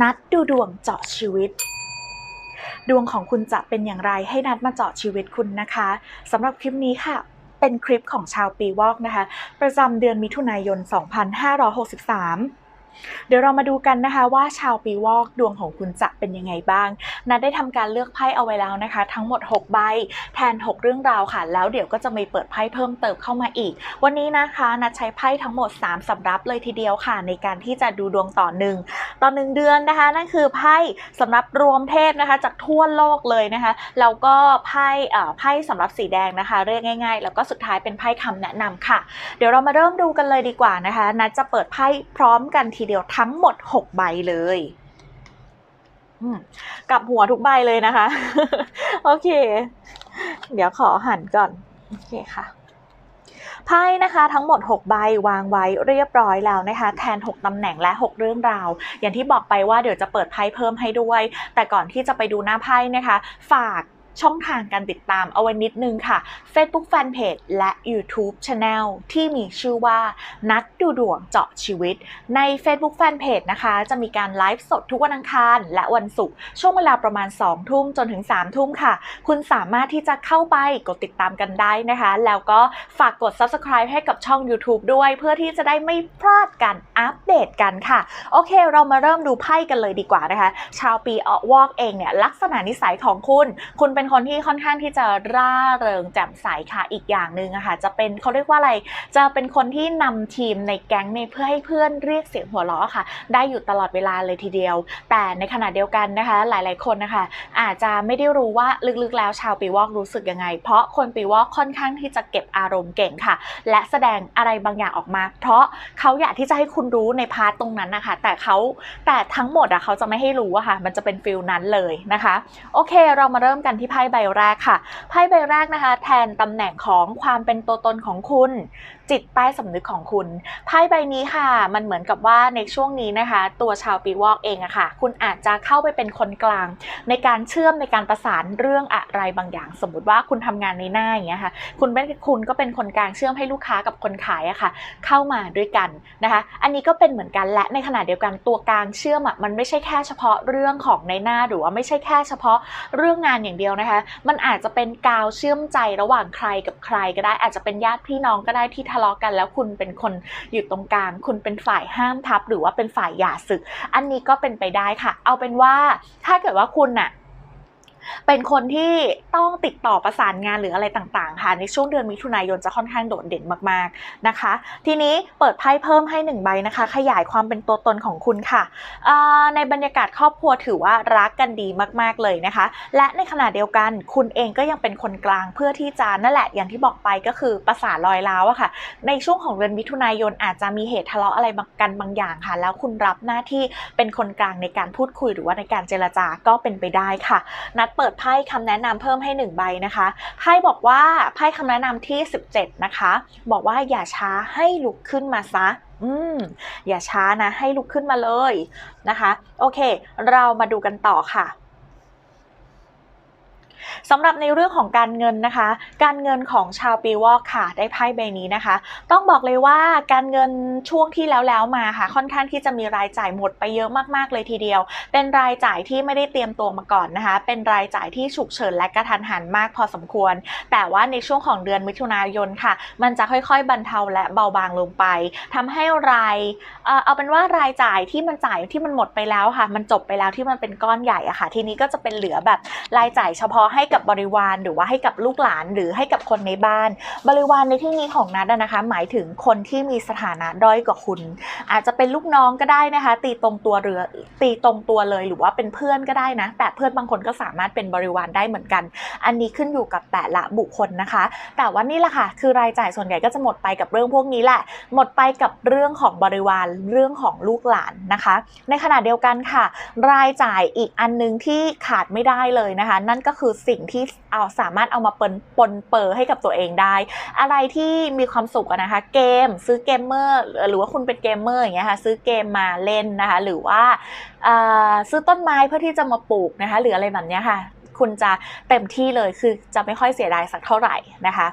นัดดูดวงเจาะชีวิต ดวงของคุณจะเป็นอย่างไรให้นัดมาเจาะชีวิตคุณนะคะสำหรับคลิปนี้ค่ะเป็นคลิปของชาวปีวอกนะคะ ประจำเดือนมิถุนายน 2563 เดี๋ยวเรามาดูกันนะคะว่าชาวปีวอกดวงของคุณจะเป็นยังไงบ้าง นัดได้ทำการเลือกไพ่เอาไว้แล้วนะคะ ทั้งหมด 6 ใบ แทน 6 เรื่องราวค่ะ แล้วเดี๋ยวก็จะมีเปิดไพ่เพิ่มเติมเข้ามาอีก วันนี้นะคะนัดใช้ไพ่ทั้งหมด 3สำรับเลยทีเดียวค่ะ ในการที่จะดูดวงต่อหนึ่งต่อหนึ่งเดือนนะคะ นั่นคือไพ่สำหรับรวมเทพนะคะ จากทั่วโลกเลยนะคะแล้วก็ไพ่เอ่อไพ่สำหรับสีแดงนะคะ เรียกง่าย ๆ แล้วก็สุดท้ายเป็นไพ่คำแนะนำค่ะ เดี๋ยวเรามาเริ่มดูกันเลยดีกว่านะคะ นัดจะเปิดไพ่พร้อมกันทีเดียวทั้งหมด 6 ใบเลยกับหัวทุกใบเลยนะคะ โอเค เดี๋ยวขอหันก่อน โอเคค่ะไพ่นะคะทั้งหมด 6 ใบวางไว้เรียบร้อยแล้วนะคะแทน 6 ตำแหน่งและ 6 เรื่องราว อย่างที่บอกไปว่าเดี๋ยวจะเปิดไพ่เพิ่มให้ด้วย แต่ก่อนที่จะไปดูหน้าไพ่นะคะ ฝาก ช่องทางการติดตามเอาไว้นิดนึงค่ะ Facebook Fanpage และ YouTube Channel ที่มีชื่อว่านัดดูดวงเจาะชีวิต ใน Facebook Fanpage นะคะ จะมีการไลฟ์สดทุกวันอังคาร และวันศุกร์ช่วงเวลาประมาณ 2 ทุ่มจนถึง 3 ทุ่มค่ะ คุณสามารถที่จะเข้าไปกดติดตามกันได้นะคะ แล้วก็ฝากกด Subscribe ให้กับช่อง YouTube ด้วยเพื่อที่จะได้ไม่พลาดการอัปเดตกันค่ะ โอเค เรามาเริ่มดูไพ่กันเลยดีกว่านะคะ ชาวปีออวอกเองเนี่ยลักษณะนิสัยของคุณ คุณเป็นคนที่ค่อนข้างที่จะร่าเริงแจ่มใสค่ะอีกอย่างหนึ่งอะค่ะจะเป็นเขาเรียกว่าอะไรจะเป็นคนที่นำทีมในแก๊งในเพื่อให้เพื่อนเรียกเสียงหัวเราะค่ะ ได้อยู่ตลอดเวลาเลยทีเดียว แต่ในขณะเดียวกันนะคะ หลาย ๆ คนนะคะ อาจจะไม่ได้รู้ว่าลึกๆ แล้วชาวปีวอกรู้สึกยังไง เพราะคนปีวอกค่อนข้างที่จะเก็บอารมณ์เก่งค่ะ และแสดงอะไรบางอย่างออกมา เพราะเขาอยากที่จะให้คุณรู้ในพาร์ตตรงนั้นนะคะ แต่เขาแต่ทั้งหมดอะเขาจะไม่ให้รู้อะค่ะ มันจะเป็นฟิลนั้นเลยนะคะ โอเค เรามาเริ่มกันที่ไพ่ใบแรกค่ะไพ่ใบแรกนะคะ แทนตำแหน่งของความเป็นตัวตนของคุณ จิตใต้สำนึกของคุณ ไพ่ใบนี้ค่ะ มันเหมือนกับว่าในช่วงนี้นะคะ ตัวชาวปีวอกเองอะค่ะ คุณอาจจะเข้าไปเป็นคนกลาง ในการเชื่อมในการประสานเรื่องอะไรบางอย่าง สมมติว่าคุณทำงานในหน้าอย่างเงี้ยค่ะ คุณเป็นคุณก็เป็นคนกลางเชื่อมให้ลูกค้ากับคนขายอะค่ะ เข้ามาด้วยกันนะคะ อันนี้ก็เป็นเหมือนกันและในขณะเดียวกันตัวกลางเชื่อมอะมันไม่ใช่แค่เฉพาะเรื่องของในหน้าหรือว่าไม่ใช่แค่เฉพาะเรื่องงานอย่างเดียวนะคะ มันอาจจะเป็นกาวเชื่อมใจระหว่างใครกับใครก็ได้อาจจะเป็นญาติพี่น้องก็ได้ที่ทะะเลาะกันแล้วคุณเป็นคนอยู่ตรงกลาง คุณเป็นฝ่ายห้ามทับ หรือว่าเป็นฝ่ายหย่าศึก อันนี้ก็เป็นไปได้ค่ะ เอาเป็นว่าถ้าเกิดว่าคุณน่ะ เป็นคนที่ต้องติดต่อประสานงานหรืออะไรต่างๆ ค่ะ ในช่วงเดือนมิถุนายนจะค่อนข้างโดดเด่นมากๆนะคะ ทีนี้เปิดไพ่เพิ่มให้หนึ่งใบนะคะ ขยายความเป็นตัวตนของคุณค่ะ ในบรรยากาศครอบครัวถือว่ารักกันดีมากๆเลยนะคะ และในขณะเดียวกันคุณเองก็ยังเป็นคนกลางเพื่อที่จะนั่นแหละอย่างที่บอกไปก็คือประสานรอยร้าวอะค่ะ ในช่วงของเดือนมิถุนายนอาจจะมีเหตุทะเลาะอะไรกันบางอย่างค่ะ แล้วคุณรับหน้าที่เป็นคนกลางในการพูดคุยหรือว่าในการเจรจาก็เป็นไปได้ค่ะนัดเปิดไพ่คำแนะนำเพิ่มให้หนึ่งใบนะคะไพ่บอกว่าไพ่คำแนะนำที่ 17 นะคะ บอกว่าอย่าช้าให้ลุกขึ้นมาซะอืมอย่าช้านะให้ลุกขึ้นมาเลยนะคะ โอเค เรามาดูกันต่อค่ะ สำหรับในเรื่องของการเงินนะคะ การเงินของชาวปีวอกค่ะได้ไพ่ใบนี้นะคะ ต้องบอกเลยว่าการเงินช่วงที่แล้วแล้วมาค่ะ ค่อนข้างที่จะมีรายจ่ายหมดไปเยอะมากๆเลยทีเดียว เป็นรายจ่ายที่ไม่ได้เตรียมตัวมาก่อนนะคะ เป็นรายจ่ายที่ฉุกเฉินและกระทันหันมากพอสมควร แต่ว่าในช่วงของเดือนมิถุนายนค่ะ มันจะค่อยๆ บรรเทาและเบาบางลงไปทำให้รายเออเอาเป็นว่ารายจ่ายที่มันจ่ายที่มันหมดไปแล้วค่ะ มันจบไปแล้วที่มันเป็นก้อนใหญ่อะค่ะ ทีนี้ก็จะเป็นเหลือแบบรายจ่ายเฉพาะให้กับบริวารหรือว่าให้กับลูกหลานหรือให้กับคนในบ้าน บริวารในที่นี้ของนัดนะคะ หมายถึงคนที่มีสถานะด้อยกว่าคุณ อาจจะเป็นลูกน้องก็ได้นะคะ ตีตรงตัวเรือตีตรงตัวเลยหรือว่าเป็นเพื่อนก็ได้นะ แต่เพื่อนบางคนก็สามารถเป็นบริวารได้เหมือนกัน อันนี้ขึ้นอยู่กับแต่ละบุคคลนะคะ แต่ว่านี่แหละค่ะ คือรายจ่ายส่วนใหญ่ก็จะหมดไปกับเรื่องพวกนี้แหละ หมดไปกับเรื่องของบริวารเรื่องของลูกหลานนะคะ ในขณะเดียวกันค่ะ รายจ่ายอีกอันนึงที่ขาดไม่ได้เลยนะคะ นั่นก็คือสิ่งที่เอาสามารถเอามาปนปนเปอร์ให้กับตัวเองได้ อะไรที่มีความสุขนะคะ เกมซื้อเกมเมอร์หรือว่าคุณเป็นเกมเมอร์อย่างเงี้ยค่ะซื้อเกมมาเล่นนะคะหรือว่าอ่าซื้อต้นไม้เพื่อที่จะมาปลูกนะคะหรืออะไรแบบเนี้ยค่ะคุณจะเต็มที่เลยคือจะไม่ค่อยเสียดายสักเท่าไหร่นะคะ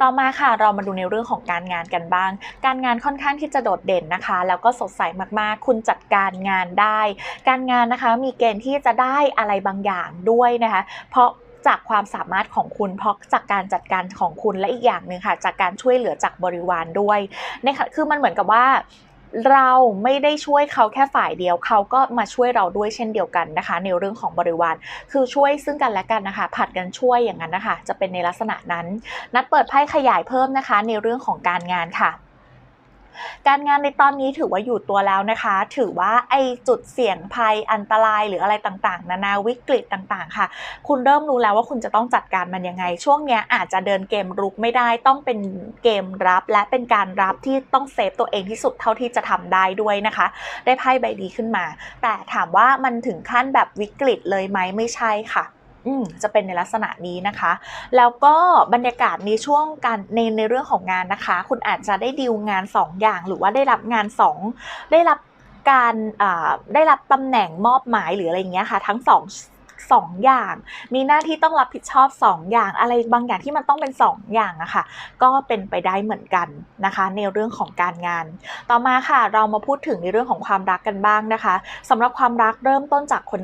ต่อมาค่ะเรามาดูในเรื่องของการงานกันบ้าง การงานค่อนข้างที่จะโดดเด่นนะคะ แล้วก็สดใสมากๆ คุณจัดการงานได้ การงานนะคะมีเกณฑ์ที่จะได้อะไรบางอย่างด้วยนะคะ เพราะ จากความสามารถของคุณเพราะจากการจัดการของคุณและอีกอย่างหนึ่งค่ะ จากการช่วยเหลือจากบริวารด้วยนะคะคือมันเหมือนกับว่าเราไม่ได้ช่วยเขาแค่ฝ่ายเดียว เขาก็มาช่วยเราด้วยเช่นเดียวกันนะคะ ในเรื่องของบริวาร คือช่วยซึ่งกันและกันนะคะ ผัดกันช่วยอย่างนั้นนะคะ จะเป็นในลักษณะนั้น นัดเปิดไพ่ขยายเพิ่มนะคะ ในเรื่องของการงานค่ะ การงานในตอนนี้ถือว่าอยู่ตัวแล้วนะคะ ถือว่าไอจุดเสี่ยงภัยอันตรายหรืออะไรต่างๆ นานาวิกฤตต่างๆ ค่ะ คุณเริ่มรู้แล้วว่าคุณจะต้องจัดการมันยังไง ช่วงเนี้ยอาจจะเดินเกมรุกไม่ได้ ต้องเป็นเกมรับ และเป็นการรับที่ต้องเซฟตัวเองที่สุดเท่าที่จะทำได้ด้วยนะคะ ได้ไพ่ใบนี้ขึ้นมา แต่ถามว่ามันถึงขั้นแบบวิกฤตเลยไหมไม่ใช่ค่ะ จะเป็นในลักษณะนี้นะคะ แล้วก็บรรยากาศในช่วงการในในเรื่องของงานนะคะ คุณอาจจะได้ดีลงาน 2 อย่าง หรือว่าได้รับงาน 2 ได้รับการได้รับตำแหน่งมอบหมายหรืออะไรอย่างเงี้ยค่ะ ทั้งสองสองอย่าง มีหน้าที่ต้องรับผิดชอบ 2 อย่าง อะไรบางอย่างที่มันต้องเป็น 2 อย่างอะค่ะ ก็เป็นไปได้เหมือนกันนะคะ ในเรื่องของการงาน ต่อมาค่ะ เรามาพูดถึงในเรื่องของความรักกันบ้างนะคะสำหรับความรักเริ่มต้นจากคน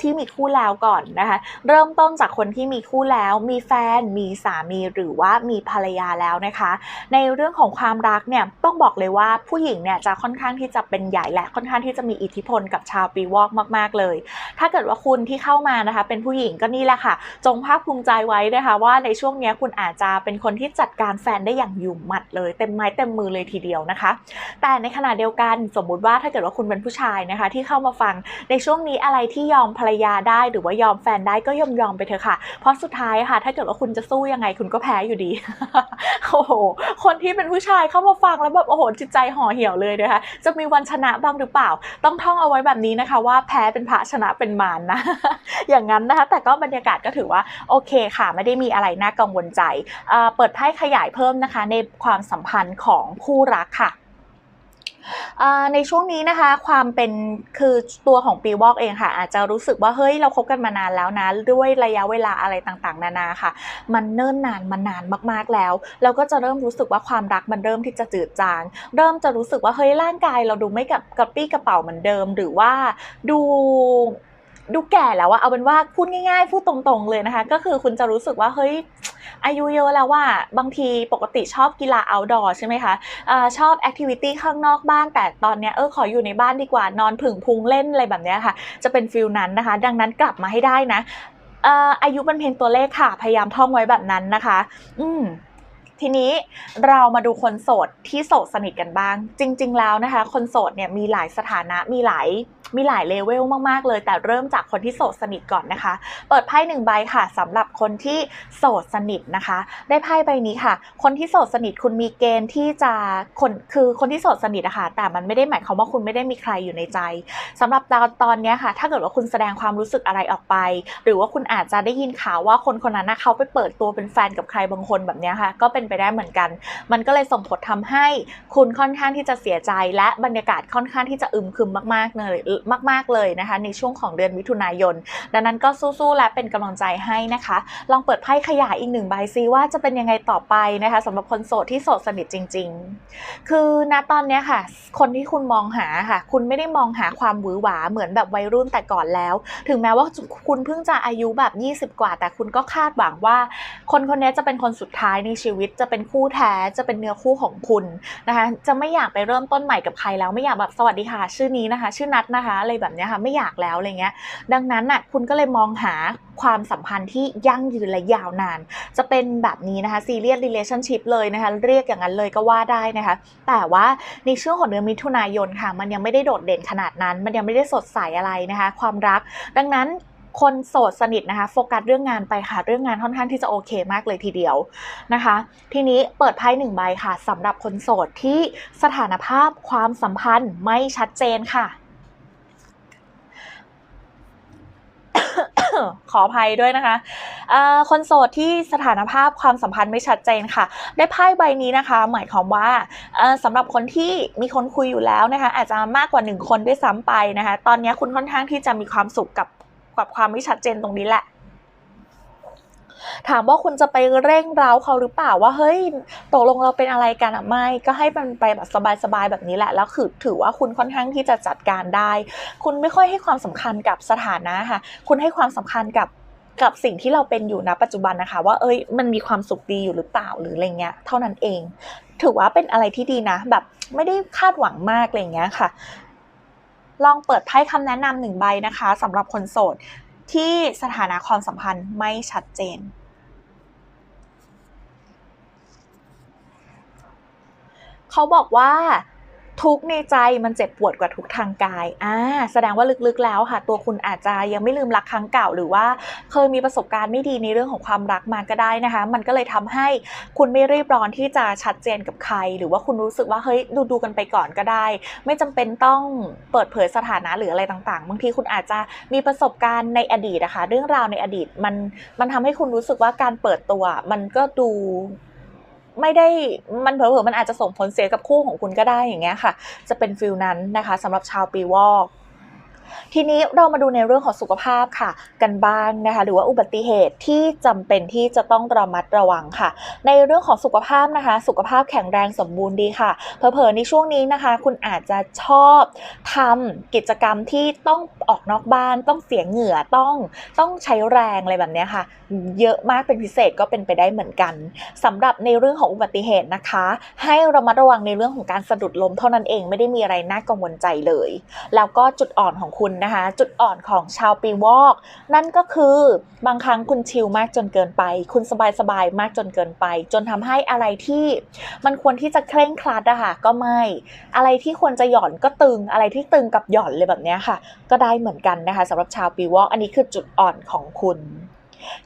ที่มีคู่แล้วก่อนนะคะ เริ่มต้นจากคนที่มีคู่แล้ว มีแฟน มีสามีหรือว่ามีภรรยาแล้วนะคะ ในเรื่องของความรักเนี่ยต้องบอกเลยว่าผู้หญิงเนี่ยจะค่อนข้างที่จะเป็นใหญ่และค่อนข้างที่จะมีอิทธิพลกับชาวปีวอกมาก ๆเลย ถ้าเกิดว่าคุณที่เข้ามานะคะ เป็นผู้หญิงก็นี่แหละค่ะ จงภาคภูมิใจไว้นะคะว่าในช่วงนี้คุณอาจจะเป็นคนที่จัดการแฟนได้อย่างหยุ่มหมัดเลย เต็มไม้เต็มมือเลยทีเดียวนะคะ แต่ในขณะเดียวกันสมมุติว่าถ้าเกิดว่าคุณเป็นผู้ชายนะคะ ที่เข้ามาฟังในช่วงนี้อะไรที่ยอมภรรยาได้หรือว่ายอมแฟนได้ก็ยอมยอมไปเถอะค่ะ เพราะสุดท้ายค่ะ ถ้าเกิดว่าคุณจะสู้ยังไงคุณก็แพ้อยู่ดี โอ้โห คนที่เป็นผู้ชายเข้ามาฟังแล้วแบบโอ้โหจิตใจห่อเหี่ยวเลยนะคะ จะมีวันชนะบ้างหรือเปล่า ต้องท่องเอาไว้แบบนี้นะคะ ว่าแพ้เป็นพระชนะเป็นมารนะอย่างนั้นนะคะ แต่ก็บรรยากาศก็ถือว่าโอเคค่ะ ไม่ได้มีอะไรน่ากังวลใจ เปิดไพ่ขยายเพิ่มนะคะ ในความสัมพันธ์ของคู่รักค่ะ ในช่วงนี้นะคะความเป็นคือตัวของปีวอกเองค่ะ อาจจะรู้สึกว่าเฮ้ยเราคบกันมานานแล้วนะด้วยระยะเวลาอะไรต่างๆ นานาค่ะ มันเนิ่นนานมานานมากๆแล้ว เราก็จะเริ่มรู้สึกว่าความรักมันเริ่มที่จะจืดจาง เริ่มจะรู้สึกว่าเฮ้ยร่างกายเราดูไม่กับกระปี้กระเป๋าเหมือนเดิม หรือว่าดู ดูแก่แล้วอะเอาเป็นว่าพูดง่าย ๆ พูดตรงๆเลยนะคะ ก็คือคุณจะรู้สึกว่าเฮ้ยอายุเยอะแล้วว่าบางทีปกติชอบกีฬา outdoor ใช่ไหมคะอชอบแอคทิวิตี้ข้างนอกบ้าน แต่ตอนเนี้ยเออขออยู่ในบ้านดีกว่านอนผึ่งพุงเล่นอะไรแบบเนี้ยค่ะ จะเป็นฟิลนั้นนะคะ ดังนั้นกลับมาให้ได้นะเอ่ออายุเป็นเพียงตัวเลขค่ะ พยายามท่องไว้แบบนั้นนะคะ อืมทีนี้เรามาดูคนโสดที่โสดสนิทกันบ้าง จริง ๆ แล้วนะคะ คนโสดเนี่ยมีหลายสถานะมีหลาย มีหลายเลเวลมากๆเลย แต่เริ่มจากคนที่โสดสนิทก่อนนะคะ เปิดไพ่หนึ่งใบค่ะสำหรับคนที่โสดสนิทนะคะ ได้ไพ่ใบนี้ค่ะ คนที่โสดสนิทคุณมีเกณฑ์ที่จะคนคือคนที่โสดสนิทอะค่ะแต่มันไม่ได้หมายความว่าคุณไม่ได้มีใครอยู่ในใจสำหรับตอนตอนนี้ค่ะ ถ้าเกิดว่าคุณแสดงความรู้สึกอะไรออกไป หรือว่าคุณอาจจะได้ยินข่าวว่าคนคนนั้นนะเขาไปเปิดตัวเป็นแฟนกับใครบางคนแบบนี้ค่ะ ก็เป็นไปได้เหมือนกัน มันก็เลยส่งผลทำให้คุณค่อนข้างที่จะเสียใจและบรรยากาศค่อนข้างที่จะอึมครึมมากๆเลยมาก ๆ เลยนะคะ ในช่วงของเดือนมิถุนายน ดังนั้นก็สู้ๆและเป็นกำลังใจให้นะคะ ลองเปิดไพ่ขยายอีกหนึ่งใบซิว่าจะเป็นยังไงต่อไปนะคะสำหรับคนโสดที่โสดสนิทจริง ๆ คือณตอนนี้ค่ะ คนที่คุณมองหาค่ะ คุณไม่ได้มองหาความหวือหวาเหมือนแบบวัยรุ่นแต่ก่อนแล้ว ถึงแม้ว่าคุณเพิ่งจะอายุแบบ 20 กว่า แต่คุณก็คาดหวังว่า คนคนนี้จะเป็นคนสุดท้ายในชีวิต จะเป็นคู่แท้จะเป็นเนื้อคู่ของคุณนะคะ จะไม่อยากไปเริ่มต้นใหม่กับใครแล้วไม่อยากแบบสวัสดีค่ะ ชื่อนี้นะคะ ชื่อนัทนะคะอะไรแบบเนี้ยค่ะไม่อยากแล้วอะไรเงี้ย ดังนั้นน่ะคุณก็เลยมองหาความสัมพันธ์ที่ยั่งยืนและยาวนาน จะเป็นแบบนี้นะคะ serious relationship เลยนะคะ เรียกอย่างนั้นเลยก็ว่าได้นะคะ แต่ว่าในช่วงของเดือนมิถุนายนค่ะ มันยังไม่ได้โดดเด่นขนาดนั้น มันยังไม่ได้สดใสอะไรนะคะ ความรัก ดังนั้นคนโสดสนิทนะคะโฟกัสเรื่องงานไปค่ะ เรื่องงานค่อนข้างที่จะโอเคมากเลยทีเดียวนะคะ ทีนี้เปิดไพ่หนึ่งใบค่ะสำหรับคนโสดที่สถานภาพความสัมพันธ์ไม่ชัดเจนค่ะ ขออภัยด้วยนะคะคนโสดที่สถานภาพความสัมพันธ์ไม่ชัดเจนค่ะ ได้ไพ่ใบนี้นะคะ หมายความว่าเอ่อสำหรับคนที่มีคนคุยอยู่แล้วนะคะ อาจจะมากกว่าหนึ่งคนด้วยซ้ำไปนะคะ ตอนนี้คุณค่อนข้างที่จะมีความสุขกับกับความไม่ชัดเจนตรงนี้แหละ ถามว่าคุณจะไปเร่งเร้าเขาหรือเปล่าว่าเฮ้ยตกลงเราเป็นอะไรกันอะไม่ก็ให้มันไปแบบสบายๆแบบนี้แหละแล้วคือถือว่าคุณค่อนข้างที่จะจัดการได้ คุณไม่ค่อยให้ความสำคัญกับสถานะค่ะ คุณให้ความสำคัญกับกับสิ่งที่เราเป็นอยู่ณปัจจุบันนะคะ ว่าเอ้ยมันมีความสุขดีอยู่หรือเปล่าหรืออะไรเงี้ยเท่านั้นเอง ถือว่าเป็นอะไรที่ดีนะ แบบไม่ได้คาดหวังมากอะไรเงี้ยค่ะ ลองเปิดไพ่คำแนะนำหนึ่งใบนะคะสำหรับคนโสด ที่สถานะความสัมพันธ์ไม่ชัดเจน เขาบอกว่า ทุกในใจมันเจ็บปวดกว่าทุกทางกาย อ่า แสดงว่าลึกๆแล้วค่ะ ตัวคุณอาจจะยังไม่ลืมรักครั้งเก่า หรือว่าเคยมีประสบการณ์ไม่ดีในเรื่องของความรักมาก็ได้นะคะ มันก็เลยทำให้คุณไม่รีบร้อนที่จะชัดเจนกับใคร หรือว่าคุณรู้สึกว่าเฮ้ยดูดูกันไปก่อนก็ได้ ไม่จำเป็นต้องเปิดเผยสถานะหรืออะไรต่างๆ บางทีคุณอาจจะมีประสบการณ์ในอดีตนะคะ เรื่องราวในอดีตมันมันทำให้คุณรู้สึกว่าการเปิดตัวมันก็ดู ไม่ได้มันเผลอๆมันอาจจะส่งผลเสียกับคู่ของคุณก็ได้อย่างเงี้ยค่ะ จะเป็นฟิลนั้นนะคะสำหรับชาวปีวอก ทีนี้เรามาดูในเรื่องของสุขภาพค่ะ กันบ้างนะคะ หรือว่าอุบัติเหตุที่จำเป็นที่จะต้องระมัดระวังค่ะ ในเรื่องของสุขภาพนะคะ สุขภาพแข็งแรงสมบูรณ์ดีค่ะเผลอๆในช่วงนี้นะคะ คุณอาจจะชอบทำกิจกรรมที่ต้องออกนอกบ้าน ต้องเสียเหงื่อต้องต้องใช้แรงอะไรแบบนี้ค่ะ เยอะมากเป็นพิเศษก็เป็นไปได้เหมือนกันสำหรับในเรื่องของอุบัติเหตุนะคะ ให้ระมัดระวังในเรื่องของการสะดุดล้มเท่านั้นเองไม่ได้มีอะไรน่ากังวลใจเลย แล้วก็จุดอ่อนของคุณนะคะ จุดอ่อนของชาวปีวอก นั่นก็คือบางครั้งคุณชิลมากจนเกินไป คุณสบายสบายมากจนเกินไป จนทำให้อะไรที่มันควรที่จะเคร่งครัดอะค่ะก็ไม่ อะไรที่ควรจะหย่อนก็ตึง อะไรที่ตึงกับหย่อนเลยแบบเนี้ยค่ะ ก็ได้เหมือนกันนะคะสำหรับชาวปีวอก อันนี้คือจุดอ่อนของคุณ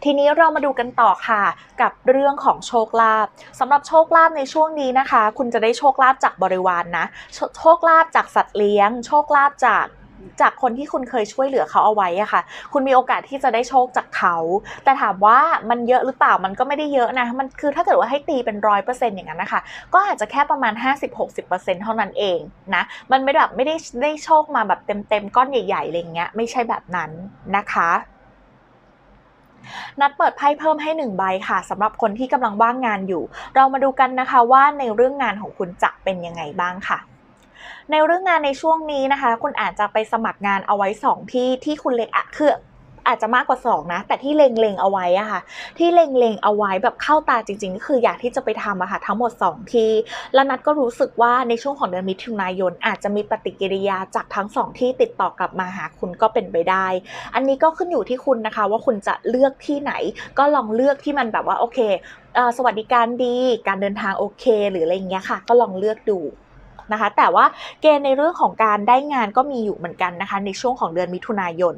ทีนี้เรามาดูกันต่อค่ะ กับเรื่องของโชคลาภสำหรับโชคลาภในช่วงนี้นะคะ คุณจะได้โชคลาภจากบริวารนนะโชโชคลาภจากสัตว์เลี้ยง โชคลาภจาก จากคนที่คุณเคยช่วยเหลือเขาเอาไว้อะค่ะ คุณมีโอกาสที่จะได้โชคจากเขา แต่ถามว่ามันเยอะหรือเปล่า มันก็ไม่ได้เยอะนะ มันคือถ้าเกิดว่าให้ตีเป็นร้อยเปอร์เซ็นต์อย่างนั้นนะคะ ก็อาจจะแค่ประมาณ 50-60%เท่านั้นเองนะ มันไม่แบบไม่ได้ได้โชคมาแบบเต็มๆก้อนใหญ่ๆอะไรเงี้ย ไม่ใช่แบบนั้นนะคะนัดเปิดไพ่เพิ่มให้หนึ่งใบค่ะสำหรับคนที่กำลังว่างงานอยู่ เรามาดูกันนะคะว่าในเรื่องงานของคุณจะเป็นยังไงบ้างค่ะ ในเรื่องงานในช่วงนี้นะคะ คุณอาจจะไปสมัครงานเอาไว้สองที่ที่คุณเล็งอะคืออาจจะมากกว่าสองนะ แต่ที่เล็งๆเอาไว้อะค่ะ ที่เล็งๆเอาไว้แบบเข้าตาจริงๆก็คืออยากที่จะไปทำอะค่ะทั้งหมด 2 ที่ แล้วนัดก็รู้สึกว่าในช่วงของเดือนมิถุนายน อาจจะมีปฏิกิริยาจากทั้งสองที่ติดต่อกลับมาหาคุณก็เป็นไปได้ อันนี้ก็ขึ้นอยู่ที่คุณนะคะ ว่าคุณจะเลือกที่ไหน ก็ลองเลือกที่มันแบบว่าโอเคสวัสดิการดี การเดินทางโอเค หรืออะไรอย่างเงี้ยค่ะ ก็ลองเลือกดู นะคะ แต่ว่าเกณฑ์ในเรื่องของการได้งานก็มีอยู่เหมือนกันนะคะ ในช่วงของเดือนมิถุนายน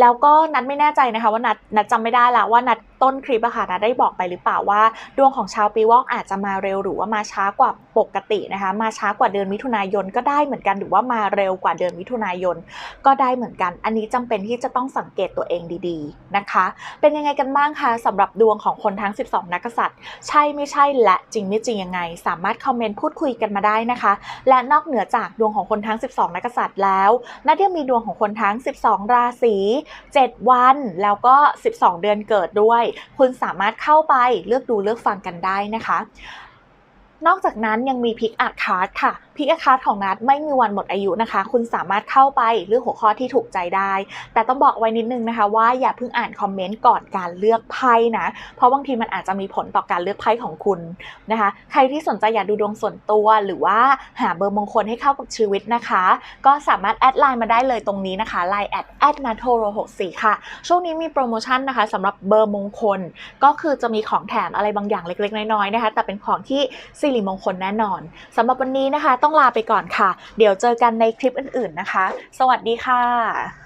แล้วก็นัดไม่แน่ใจนะคะ ว่านัดนัดจำไม่ได้ละว่านัด ต้นคลิปอะค่ะนัดได้บอกไปหรือเปล่าว่า ดวงของชาวปีวอกอาจจะมาเร็วหรือว่ามาช้ากว่าปกตินะคะ มาช้ากว่าเดือนมิถุนายนก็ได้เหมือนกันหรือว่ามาเร็วกว่าเดือนมิถุนายนก็ได้เหมือนกัน อันนี้จำเป็นที่จะต้องสังเกตตัวเองดีๆนะคะ เป็นยังไงกันบ้างคะสำหรับดวงของคนทั้ง 12 นักษัตริย์ ใช่ไม่ใช่และจริงไม่จริงยังไง สามารถคอมเมนต์พูดคุยกันมาได้นะคะ และนอกเหนือจากดวงของคนทั้ง 12 นักกษัตริย์แล้วนัดยังมีดวงของคนทั้ง 12 ราศี 7 วัน แล้วก็ 12 เดือนเกิดด้วยคุณสามารถเข้าไปเลือกดูเลือกฟังกันได้นะคะ นอกจากนั้นยังมีพิกอาร์คาร์ดค่ะพิกอาร์คาร์ดของนัดไม่มีวันหมดอายุนะคะ คุณสามารถเข้าไปเลือกหัวข้อที่ถูกใจได้ แต่ต้องบอกไว้นิดนึงนะคะว่าอย่าเพิ่งอ่านคอมเมนต์ก่อนการเลือกไพ่นะ เพราะบางทีมันอาจจะมีผลต่อการเลือกไพ่ของคุณนะคะ ใครที่สนใจอยากดูดวงส่วนตัวหรือว่าหาเบอร์มงคลให้เข้ากับชีวิตนะคะ ก็สามารถแอดไลน์มาได้เลยตรงนี้นะคะไลน์แอดแอดนาโทโร64ค่ะ ช่วงนี้มีโปรโมชั่นนะคะสำหรับเบอร์มงคล ก็คือจะมีของแถมอะไรบางอย่างเล็กๆ น้อยๆนะคะ แต่เป็นของที่สิริมงคลแน่นอนสำหรับวันนี้นะคะต้องลาไปก่อนค่ะ เดี๋ยวเจอกันในคลิปอื่น ๆนะคะ สวัสดีค่ะ